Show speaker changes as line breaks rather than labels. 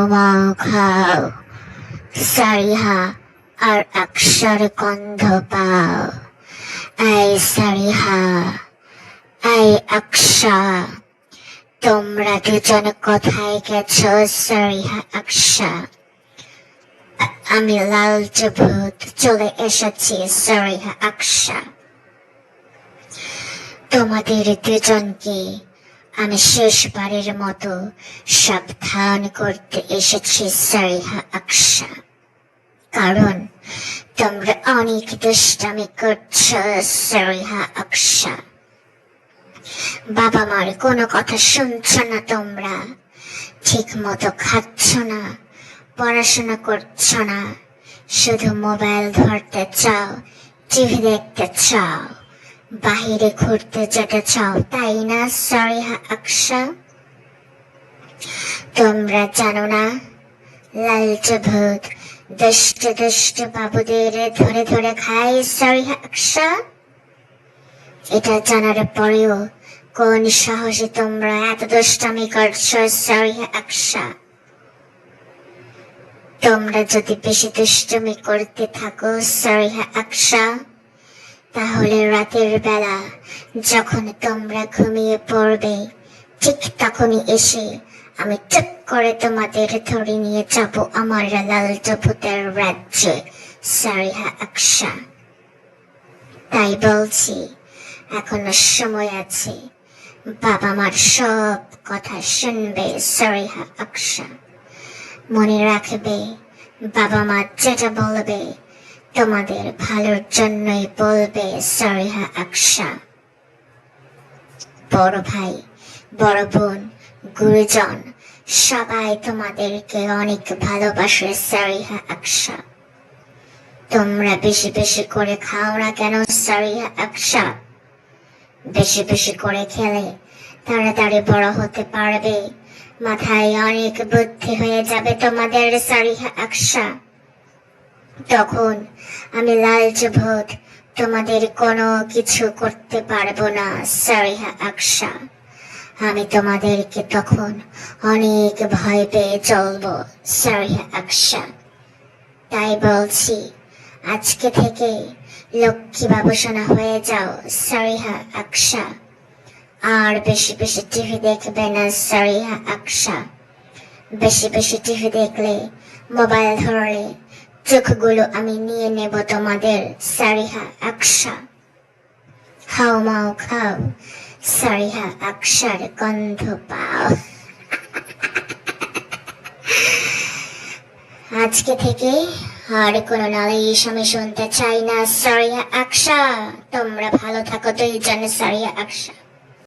খাও সারিহা আর অক্ষর গন্ধ পাও। এই সারিহা এই অক্ষা তোমরা দুজন কোথায় গেছো সারিহা অক্ষা আমি লাল ভূত চলে এসেছি সারিহা অক্ষা তোমাদের দুজনকে আমি শেষবারের মতো সাবধান করতে এসেছি সারিহা আকশা। কারণ তোমরা অনেক দুষ্টামি করছ সারিহা আকশা। বাবা মার কোনো কথা শুনছো না তোমরা ঠিক মতো খাচ্ছ না, পড়াশোনা করছ না, শুধু মোবাইল ধরতে চাও, টিভি দেখতে চাও। বাহিরে ঘুরতে যেতে চাও, তাই না সরিহা আকশা? তোমরা জানো না লালচ ভূত দুষ্ট দুষ্ট বাবুদের ধরে ধরে খায় সরিহা আকশা? এটা জানার পরেও কোন সাহসে তোমরা এত দুষ্টামি করছ সরিহা আকশা? তোমরা যদি বেশি দুষ্টমি করতে থাকো সরিহা আকশা তাহলে রাতের বেলা যখন তোমরা ঘুমিয়ে পড়বে, ঠিক তখনই এসে আমি চুপ করে তোমাদের ধরে নিয়ে যাব আমার লালচ ভূতের রাজ্যে, সারিহা আকশা। তাই বলছি, এখনও সময় আছে। বাবা মার সব কথা শুনবে, সারিহা আকশা। মনে রাখবে বাবা মা যেটা বলবে তোমাদের ভালোর জন্যই বলবে, সারিহা আকশা বড় ভাই, বড় বোন, গুরুজন, সবাই তোমাদেরকে অনেক ভালোবাসে, সারিহা আকশা তোমরা বেশি বেশি করে খাও না কেন, সারিহা আকশা বেশি বেশি করে খেলে তাড়াতাড়ি বড় হতে পারবে। মাথায় অনেক বুদ্ধি হয়ে যাবে তোমাদের, সারিহা আকশা তখন আমি লালচ ভূত, তোমাদের কোনো কিছু করতে পারব না, সারিহা আকশা আমি তোমাদেরকে তখন অনেক ভয় পেয়ে চলবো, সারিহা আকশা তাই বলছি, আজকে থেকে লক্ষ্মী বাবুসোনা হয়ে যাও, সারিহা আকশা আর বেশি বেশি টিভি দেখবে না, সারিহা আকশা বেশি বেশি টিভি দেখলে মোবাইল ধরলে চোখগুলো আমি নিয়ে নেব তোমাদের। সারিহা আকশা খাও, মাও, খাও। সারিহা আকশার গন্ধ পাও। আজকে থেকে আর কোনো নালিশ আমি শুনতে চাই না সারিয়া আকশা তোমরা ভালো থাকো দুইজন সারিয়া আকশা